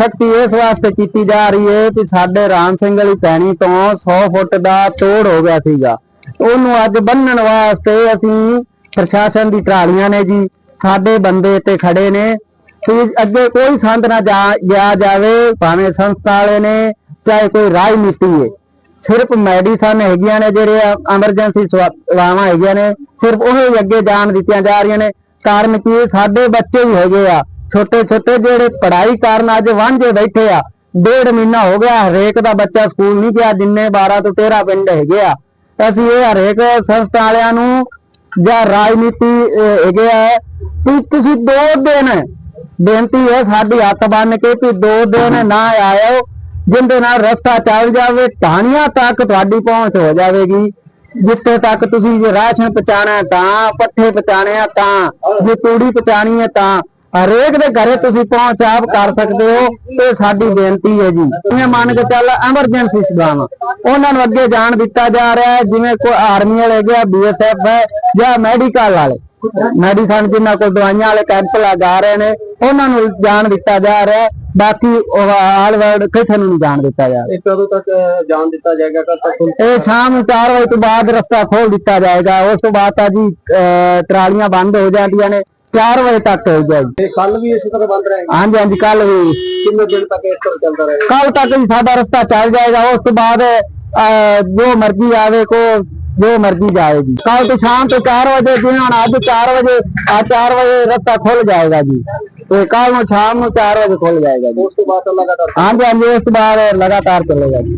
ਸਖਤੀ ਇਸ ਵਾਸਤੇ ਕੀਤੀ ਜਾ ਰਹੀ ਹੈ ਕਿ ਸਾਡੇ ਰਾਮ ਸਿੰਘ ਵਾਲੀ ਪੈਣੀ ਤੋਂ 100 ਫੁੱਟ ਦਾ ਤੋੜ ਹੋ ਗਿਆ ਸੀਗਾ। ਉਹਨੂੰ ਅੱਜ ਬੰਨਣ ਵਾਸਤੇ ਅਸੀਂ ਪ੍ਰਸ਼ਾਸਨ ਦੀ ਟਰਾਲੀਆਂ ਨੇ ਜੀ, ਸਾਡੇ ਬੰਦੇ ਇੱਥੇ ਖੜੇ ਨੇ। ਕਿ ਅੱਗੇ ਕੋਈ ਸੰਦ ਨਾ ਜਾ ਜਾਵੇ, ਭਾਵੇਂ ਸੰਸਥਾ ਵਾਲੇ ਨੇ, ਚਾਹੇ ਕੋਈ ਰਾਜਨੀਤੀ ਹੈ ਸਿਰਫ ਮੈਡੀਸਨ ਹੈਗੀਆਂ ਨੇ ਜਿਹੜੇ ਐਮਰਜੈਂਸੀ ਸੇਵਾਵਾਂ ਹੈਗੀਆਂ ਨੇ, ਸਿਰਫ ਉਹ ਅੱਗੇ ਜਾਣ ਦਿੱਤੀਆਂ ਜਾ ਰਹੀਆਂ ਨੇ। ਕਾਰਨ ਕੀ, ਸਾਡੇ ਬੱਚੇ ਵੀ ਹੈਗੇ ਆ। ਛੋਟੇ ਛੋਟੇ ਜਿਹੜੇ ਪੜ੍ਹਾਈ ਕਾਰਨ ਅੱਜ ਵਾਂਝੇ ਬੈਠੇ ਆ, ਡੇਢ ਮਹੀਨਾ ਹੋ ਗਿਆ, ਹਰੇਕ ਦਾ ਬੱਚਾ ਸਕੂਲ ਨਹੀਂ ਗਿਆ, ਜਿੰਨੇ 12 ਤੋਂ 13 ਪਿੰਡ ਹੈਗੇ ਆ। ਅਸੀਂ ਇਹ ਹਰੇਕ ਸੰਸਥਾ ਵਾਲਿਆਂ ਨੂੰ ਜਾਂ ਰਾਜਨੀਤੀ ਹੈਗੇ ਆ ਕਿ ਤੁਸੀਂ ਦੋ ਦਿਨ, ਬੇਨਤੀ ਹੈ ਸਾਡੀ ਹੱਥ ਬੰਨ ਕੇ ਕਿ ਦੋ ਦਿਨ ਨਾ ਆਇਓ, ਜਿੰਦੇ ਨਾਲ ਰਸਤਾ ਚੱਲ ਜਾਵੇ, ਟਾਹਣੀਆਂ ਤੱਕ ਤੁਹਾਡੀ ਪਹੁੰਚ ਹੋ ਜਾਵੇਗੀ। ਜਿੱਥੇ ਤੱਕ ਤੁਸੀਂ ਜੇ ਰਾਸ਼ਨ ਪਹੁੰਚਾਣਾ ਤਾਂ, ਪੱਠੇ ਪਹੁੰਚਾਣੇ ਆ ਤਾਂ, ਜੇ ਤੂੜੀ ਪਹੁੰਚਾਣੀ ਹੈ ਤਾਂ ਹਰੇਕ ਦੇ ਘਰੇ ਤੁਸੀਂ ਪਹੁੰਚ ਆਪ ਕਰ ਸਕਦੇ ਹੋ ਇਹ ਸਾਡੀ ਬੇਨਤੀ ਹੈ ਜੀ। ਜਿਵੇਂ ਮੰਨ ਕੇ ਚੱਲ ਐਮਰਜੈਂਸੀ ਸੇਵਾਵਾਂ ਉਹਨਾਂ ਨੂੰ ਅੱਗੇ ਜਾਣ ਦਿੱਤਾ ਜਾ ਰਿਹਾ ਹੈ ਜਿਵੇਂ ਕੋਈ ਆਰਮੀ ਵਾਲੇ ਹੈਗੇ ਆ ਬੀਐਸਐਫ ਹੈ ਜਾਂ ਮੈਡੀਕਲ ਵਾਲੇ। ਮੈਡੀਸਨ ਜਿਨ੍ਹਾਂ ਕੋਲ ਦਵਾਈਆਂ ਵਾਲੇ ਕੈਂਪ ਲਗਾ ਰਹੇ ਨੇ ਉਹਨਾਂ ਨੂੰ ਜਾਣ ਦਿੱਤਾ ਜਾ ਰਿਹਾ ਹੈ ਬਾਕੀ ਆਲ ਵਰਲਡ ਕਿਸੇ ਨੂੰ ਨਹੀਂ ਜਾਣ ਦਿੱਤਾ ਜਾ ਰਿਹਾ। ਇਹ ਕਦੋਂ ਤੱਕ ਜਾਣ ਦਿੱਤਾ ਜਾਏਗਾ ਕਦ ਤੱਕ ਇਹ ਸ਼ਾਮ ਨੂੰ 4 ਵਜੇ ਤੋਂ ਬਾਅਦ ਰਸਤਾ ਖੋਲ ਦਿੱਤਾ ਜਾਏਗਾ ਉਸ ਤੋਂ ਬਾਅਦ ਤਾਂ ਜੀ ਟਰਾਲੀਆਂ ਬੰਦ ਹੋ ਜਾਂਦੀਆਂ ਨੇ 4 ਵਜੇ ਤੱਕ ਹੋ ਜਾਏਗੀ ਤੇ ਕੱਲ ਵੀ ਇਸੇ ਤਰ੍ਹਾਂ ਬੰਦ ਰਹੇਗਾ ਹਾਂਜੀ ਹਾਂਜੀ ਕੱਲ ਵੀ ਕਿੰਨੇ ਦਿਨ ਤੱਕ ਇਸ ਤਰ੍ਹਾਂ ਚੱਲਦਾ ਰਹੇਗਾ ਕੱਲ ਤੱਕ ਵੀ ਸਾਡਾ ਰਸਤਾ ਚੱਲ ਜਾਏਗਾ ਉਸ ਤੋਂ ਬਾਅਦ ਅਹ, ਜੋ ਮਰਜ਼ੀ ਆਵੇ ਕੋ ਜੋ ਮਰਜ਼ੀ ਜਾਏਗੀ ਕੱਲ ਤੋਂ ਸ਼ਾਮ ਤੋਂ 4 ਵਜੇ ਜਿਵੇਂ ਹੁਣ ਅੱਜ 4 ਵਜੇ ਆ 4 ਵਜੇ ਰਸਤਾ ਖੁੱਲ ਜਾਏਗਾ ਜੀ ਤੇ ਕੱਲ ਨੂੰ ਸ਼ਾਮ ਨੂੰ 4 ਵਜੇ ਖੁੱਲ ਜਾਏਗਾ ਜੀ ਉਸ ਤੋਂ ਬਾਅਦ ਲਗਾਤਾਰ ਹਾਂਜੀ ਹਾਂਜੀ ਉਸ ਤੋਂ ਬਾਅਦ ਲਗਾਤਾਰ ਚੱਲੇਗਾ ਜੀ